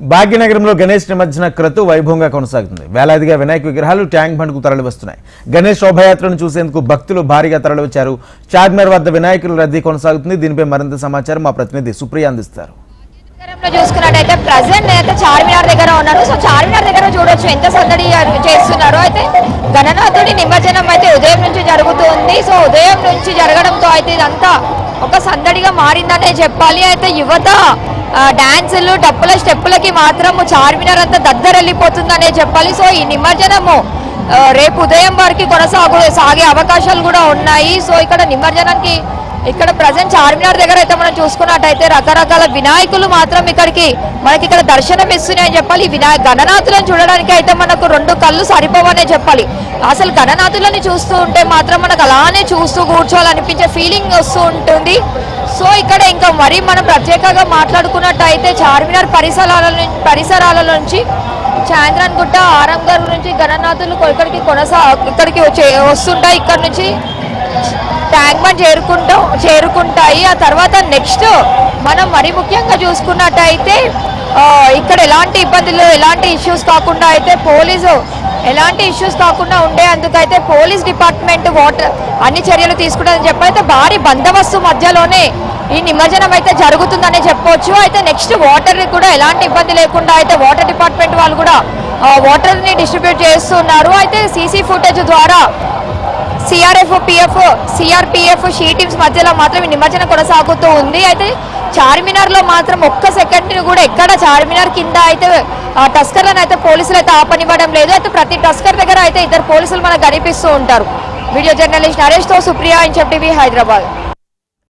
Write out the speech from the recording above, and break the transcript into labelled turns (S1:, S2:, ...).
S1: భాగ్యనగరంలో గణేష్ నిమజ్జన క్రతు వైభవంగా కొనసాగుతుంది. వేలాదిగా వినాయక విగ్రహాలు ట్యాంక్ బండ్కు తరలివస్తున్నాయి. గణేష్ శోభయాత్రను చూసేందుకు భక్తులు భారీగా తరలివచ్చారు. చార్మినార్ వద్ద వినాయకుల రద్దీ కొనసాగుతుంది. దీనిపై మరింత సమాచారం మా ప్రతినిధి సుప్రియ అందిస్తారు.
S2: చూసుకున్నట్టయితే ప్రజెంట్ అయితే చార్మినార్ దగ్గర ఉన్నాను సో చార్మినార్ దగ్గర చూడొచ్చు ఎంత సందడి చేస్తున్నారో. అయితే గణనాథుడి నిమజ్జనం అయితే ఉదయం నుంచి జరుగుతుంది. సో ఉదయం నుంచి జరగడంతో అయితే ఇదంతా ఒక సందడిగా మారిందనే చెప్పాలి. అయితే యువత ఆ, డాన్సులు డప్పుల స్టెప్పులకి మాత్రం చార్మినార్ అంతా దద్దరెళ్ళిపోతుందనే చెప్పాలి. సో ఈ నిమజ్జనము రేపు ఉదయం వరకు కొనసాగు సాగే అవకాశాలు కూడా ఉన్నాయి. సో ఇక్కడ నిమజ్జనానికి ఇక్కడ ప్రజెంట్ చార్మినార్ దగ్గర అయితే మనం చూసుకున్నట్టయితే రకరకాల వినాయకులు మాత్రం ఇక్కడికి మనకి ఇక్కడ దర్శనం ఇస్తున్నాయని చెప్పాలి. ఈ వినాయక గణనాథులను చూడడానికి అయితే మనకు రెండు కళ్ళు సరిపోవనే చెప్పాలి. అసలు గణనాథులని చూస్తూ ఉంటే మాత్రం మనకు అలానే చూస్తూ కూర్చోవాలనిపించే ఫీలింగ్ వస్తూ ఉంటుంది. సో ఇక్కడ ఇంకా మరీ మనం ప్రత్యేకంగా మాట్లాడుకున్నట్టయితే చార్మినార్ పరిసరాల నుంచి పరిసరాల నుంచి చాంద్రాన్ గుట్ట ఆరంగర్ నుంచి గణనాథులు ఇక్కడికి కొనసా ఇక్కడికి వచ్చే వస్తుంటాయి. ఇక్కడ నుంచి ట్యాంక్ బండ్ చేరుకుంటూ చేరుకుంటాయి. ఆ తర్వాత నెక్స్ట్ మనం మరీ ముఖ్యంగా చూసుకున్నట్టయితే ఇక్కడ ఎలాంటి ఇబ్బందులు ఎలాంటి ఇష్యూస్ కాకుండా అయితే పోలీసు ఎలాంటి ఇష్యూస్ కాకుండా ఉండేందుకైతే పోలీస్ డిపార్ట్మెంట్ వాటర్ అన్ని చర్యలు తీసుకుంటుందని చెప్పి అయితే భారీ బందోబస్తు మధ్యలోనే ఈ నిమజ్జనం అయితే జరుగుతుందని చెప్పొచ్చు. అయితే నెక్స్ట్ వాటర్ కూడా ఎలాంటి ఇబ్బంది లేకుండా అయితే వాటర్ డిపార్ట్మెంట్ వాళ్ళు కూడా వాటర్ని డిస్ట్రిబ్యూట్ చేస్తున్నారు. అయితే సీసీ ఫుటేజ్ ద్వారా CRF PF CRPF she teams మధ్యలో మాత్రం ఈ నిమజ్జనం కొనసాగుతూ ఉంది. అయితే చార్మినార్లో మాత్రం ఒక్క సెకండ్ కూడా ఎక్కడ చార్మినార్ కింద అయితే ఆ టస్కర్లను అయితే పోలీసులు అయితే ఆపనివ్వడం లేదు. అయితే ప్రతి టస్కర్ దగ్గర అయితే ఇద్దరు పోలీసులు మనకు కనిపిస్తూ ఉంటారు. వీడియో జర్నలిస్ట్ నరేష్తో సుప్రియ ఇన్ హైదరాబాద్